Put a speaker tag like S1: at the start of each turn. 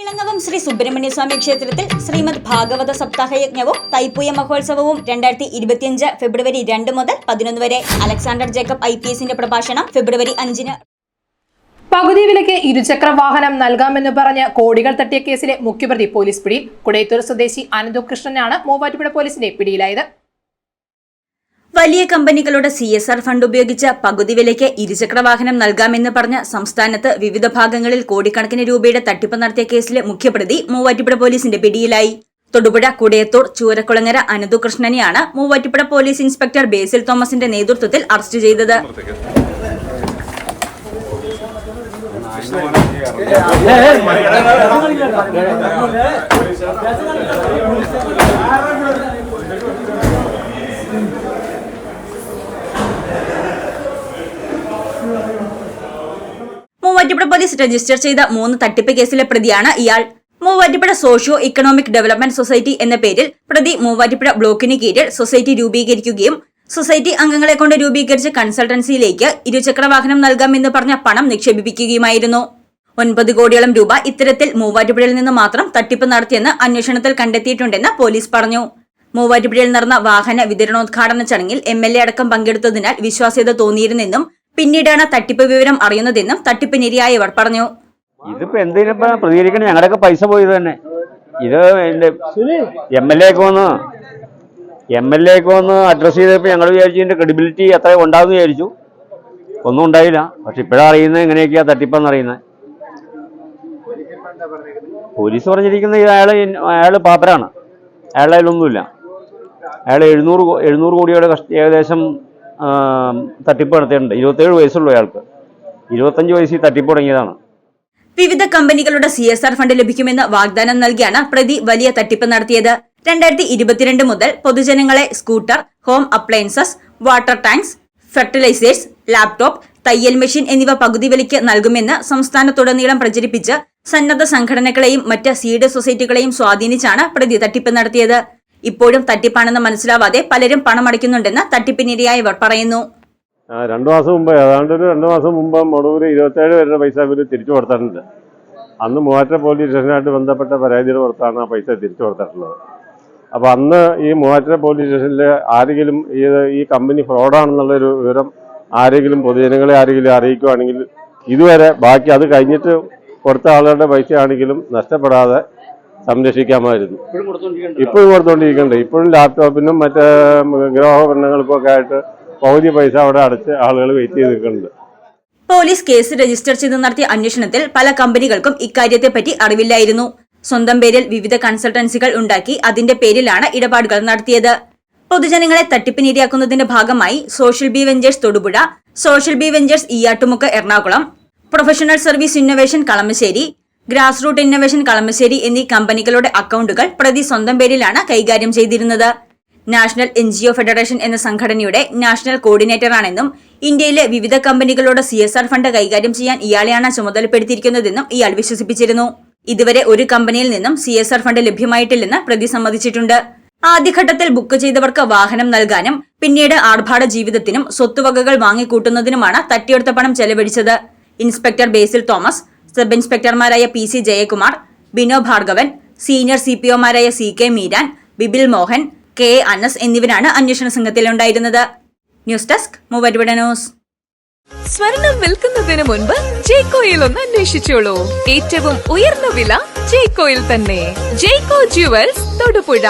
S1: ഇളങ്ങവം ശ്രീ സുബ്രഹ്മണ്യ സ്വാമി ക്ഷേത്രത്തിൽ ശ്രീമദ് ഭാഗവത സപ്താഹ യജ്ഞവും തൈപ്പൂയ മഹോത്സവവും രണ്ടായിരത്തി ഇരുപത്തിയഞ്ച് ഫെബ്രുവരി രണ്ട് മുതൽ പതിനൊന്ന് വരെ. അലക്സാണ്ടർ ജേക്കബ് ഐ പി എസിന്റെ പ്രഭാഷണം ഫെബ്രുവരി അഞ്ചിന്.
S2: പകുതി വിലയ്ക്ക് ഇരുചക്ര വാഹനം നൽകാമെന്ന് പറഞ്ഞ് കോടികൾ തട്ടിയ കേസിലെ മുഖ്യപ്രതി പോലീസ് പിടി കുടയത്തൂർ സ്വദേശി അനന്തു കൃഷ്ണനാണ് മൂവാറ്റുപുഴ പോലീസിന്റെ പിടിയിലായത്.
S1: വലിയ കമ്പനികളുടെ സി എസ് ആർ ഫണ്ട് ഉപയോഗിച്ച് പകുതി വിലയ്ക്ക് ഇരുചക്ര വാഹനം നൽകാമെന്ന് പറഞ്ഞ് സംസ്ഥാനത്ത് വിവിധ ഭാഗങ്ങളിൽ കോടിക്കണക്കിന് രൂപയുടെ തട്ടിപ്പ് നടത്തിയ കേസിലെ മുഖ്യപ്രതി മൂവാറ്റുപുഴ പോലീസിന്റെ പിടിയിലായി. തൊടുപുഴ കുടയത്തൂർ ചൂരക്കുളങ്ങര അനന്തു കൃഷ്ണനെയാണ് മൂവാറ്റുപുഴ പോലീസ് ഇൻസ്പെക്ടർ ബേസിൽ തോമസിന്റെ നേതൃത്വത്തിൽ അറസ്റ്റ് ചെയ്തത്. മൂവാറ്റുപുഴ പോലീസ് രജിസ്റ്റർ ചെയ്ത മൂന്ന് തട്ടിപ്പ് കേസിലെ പ്രതിയാണ് ഇയാൾ. Muvattupuzha socio economic development society എന്ന പേരിൽ പ്രതി മൂവാറ്റുപുഴ ബ്ലോക്കിന് കീഴിൽ സൊസൈറ്റി രൂപീകരിക്കുകയും സൊസൈറ്റി അംഗങ്ങളെ കൊണ്ട് രൂപീകരിച്ച കൺസൾട്ടൻസിയിലേക്ക് ഇരുചക്ര വാഹനം നൽകാമെന്ന് പറഞ്ഞ പണം നിക്ഷേപിപ്പിക്കുകയുമായിരുന്നു. ഒൻപത് കോടിയോളം രൂപ ഇത്തരത്തിൽ മൂവാറ്റുപുഴയിൽ നിന്ന് മാത്രം തട്ടിപ്പ് നടത്തിയെന്ന് അന്വേഷണത്തിൽ കണ്ടെത്തിയിട്ടുണ്ടെന്ന് പോലീസ് പറഞ്ഞു. മൂവാറ്റുപുഴയിൽ നടന്ന വാഹന വിതരണോദ്ഘാടന ചടങ്ങിൽ എം എൽ എ അടക്കം പങ്കെടുത്തതിനാൽ വിശ്വാസ്യത തോന്നിയിരുന്നെന്നും പിന്നീടാണ് തട്ടിപ്പ് വിവരം അറിയുന്നതെന്നും തട്ടിപ്പിനിരയായവർ പറഞ്ഞു.
S3: ഇതിപ്പോ എന്തിനിപ്പോ പ്രതികരിക്കണേ? ഞങ്ങളുടെയൊക്കെ പൈസ പോയത് തന്നെ. ഇത് എന്റെ എം എൽ എക്ക് വന്ന് എം എൽ എക്ക് വന്ന് അഡ്രസ് ചെയ്തപ്പോ ഞങ്ങൾ വിചാരിച്ചു ഇതിന്റെ ക്രെഡിബിലിറ്റി എത്ര ഉണ്ടാവും വിചാരിച്ചു. ഒന്നും ഉണ്ടായില്ല. പക്ഷെ ഇപ്പോഴാണ് അറിയുന്നത് എങ്ങനെയൊക്കെയാ തട്ടിപ്പെന്ന് അറിയുന്നത്. പോലീസ് പറഞ്ഞിരിക്കുന്ന അയാൾ അയാൾ പാപ്പരാണ്. അയാളുടെ അതിലൊന്നുമില്ല. അയാൾ എഴുന്നൂറ് എഴുന്നൂറ് കോടിയുടെ ഏകദേശം തട്ടിപ്പ് നടത്തിയിട്ടുണ്ട്. ഇരുപത്തേഴ് വയസ്സുള്ള അയാൾക്ക് ഇരുപത്തഞ്ച് വയസ്സിൽ തട്ടിപ്പ് തുടങ്ങിയതാണ്.
S1: വിവിധ കമ്പനികളുടെ സി എസ് ആർ ഫണ്ട് ലഭിക്കുമെന്ന് വാഗ്ദാനം നൽകിയാണ് പ്രതി വലിയ തട്ടിപ്പ് നടത്തിയത്. രണ്ടായിരത്തി ഇരുപത്തിരണ്ട് മുതൽ പൊതുജനങ്ങളെ scooter home appliances water tanks fertilizers laptop തയ്യൽ മെഷീൻ എന്നിവ പകുതി വിലയ്ക്ക് നൽകുമെന്ന് സംസ്ഥാനത്തുടനീളം പ്രചരിപ്പിച്ച് സന്നദ്ധ സംഘടനകളെയും മറ്റ് സീഡ് സൊസൈറ്റികളെയും സ്വാധീനിച്ചാണ് പ്രതി തട്ടിപ്പ് നടത്തിയത്. ഇപ്പോഴും തട്ടിപ്പാണെന്ന് മനസ്സിലാവാതെ പലരും പണമടയ്ക്കുന്നുണ്ടെന്ന് തട്ടിപ്പിനിരയായവർ പറയുന്നു.
S4: രണ്ടു മാസം മുമ്പ് ഏതാണ്ട് ഒരു രണ്ടു മാസം മുമ്പ് മൊടൂര് ഇരുപത്തേഴ് പേരുടെ പൈസ ഇവർ തിരിച്ചു കൊടുത്തിട്ടുണ്ട്. അന്ന് മൂവാറ്റ പോലീസ് സ്റ്റേഷനായിട്ട് ബന്ധപ്പെട്ട പരാതിയുടെ പുറത്താണ് ആ പൈസ തിരിച്ചു കൊടുത്തിട്ടുള്ളത്. അപ്പോൾ അന്ന് ഈ മൂവാറ്റ പോലീസ് സ്റ്റേഷനിലെ ആരെങ്കിലും ഈ ഈ കമ്പനി ഫ്രോഡാണെന്നുള്ളൊരു വിവരം ആരെങ്കിലും പൊതുജനങ്ങളെ ആരെങ്കിലും അറിയിക്കുകയാണെങ്കിൽ ഇതുവരെ ബാക്കി അത് കഴിഞ്ഞിട്ട് കൊടുത്ത ആളുകളുടെ പൈസയാണെങ്കിലും നഷ്ടപ്പെടാതെ സംരക്ഷിക്കാമായിരുന്നു. ഇപ്പോഴും കൊടുത്തോണ്ടിരിക്കുന്നുണ്ട്? ഇപ്പോഴും ലാപ്ടോപ്പിനും മറ്റേ ഗൃഹോപകരണങ്ങൾക്കും ഒക്കെ ആയിട്ട് പകുതി പൈസ അവിടെ അടച്ച് ആളുകൾ വെയിറ്റ് ചെയ്ത് നിൽക്കുന്നുണ്ട്.
S1: പോലീസ് കേസ് രജിസ്റ്റർ ചെയ്ത് നടത്തിയ അന്വേഷണത്തിൽ പല കമ്പനികൾക്കും ഇക്കാര്യത്തെപ്പറ്റി അറിവില്ലായിരുന്നു. സ്വന്തം പേരിൽ വിവിധ കൺസൾട്ടൻസികൾ ഉണ്ടാക്കി അതിന്റെ പേരിലാണ് ഇടപാടുകൾ നടത്തിയത്. പൊതുജനങ്ങളെ തട്ടിപ്പിനിരയാക്കുന്നതിന്റെ ഭാഗമായി social B ventures Thodupuzha social B ventures Eeyattumukku Ernakulam professional service innovation Kalamassery grass root innovation Kalamassery എന്നീ കമ്പനികളുടെ അക്കൗണ്ടുകൾ പ്രതി സ്വന്തം പേരിലാണ് കൈകാര്യം ചെയ്തിരുന്നത്. നാഷണൽ എൻ ഫെഡറേഷൻ എന്ന സംഘടനയുടെ നാഷണൽ കോർഡിനേറ്ററാണെന്നും ഇന്ത്യയിലെ വിവിധ കമ്പനികളുടെ സി എസ് ആർ ഫണ്ട് കൈകാര്യം ചെയ്യാൻ ഇയാളെയാണ് ചുമതലപ്പെടുത്തിയിരിക്കുന്നതെന്നും ഇയാൾ വിശ്വസിപ്പിച്ചിരുന്നു. ഇതുവരെ ഒരു കമ്പനിയിൽ നിന്നും സി എസ് ആർ ഫണ്ട് ലഭ്യമായിട്ടില്ലെന്ന് പ്രതി സമ്മതിച്ചിട്ടുണ്ട്. ആദ്യഘട്ടത്തിൽ ബുക്ക് ചെയ്തവർക്ക് വാഹനം നൽകാനും പിന്നീട് ആർഭാട ജീവിതത്തിനും സ്വത്തുവകകൾ വാങ്ങിക്കൂട്ടുന്നതിനുമാണ് തട്ടിയെടുത്ത പണം ചെലവഴിച്ചത്. Inspector Basil Thomas sub ഇൻസ്പെക്ടർമാരായ P C Jayakumar Bino Bhargavan senior C P ഒമാരായ C K Meeran Bibil Mohan K Anas എന്നിവരാണ് അന്വേഷണ സംഘത്തിലുണ്ടായിരുന്നത്. ന്യൂസ് ഡെസ്ക് മൂവരുവിട ന്യൂസ്.
S5: സ്വർണം വിൽക്കുന്നതിന് മുൻപ് ജേക്കോയിൽ ഒന്ന് അന്വേഷിച്ചോളൂ. ഏറ്റവും ഉയർന്ന വില ജേക്കോയിൽ തന്നെ. ജേക്കോ ജുവൽസ് തൊടുപുഴ.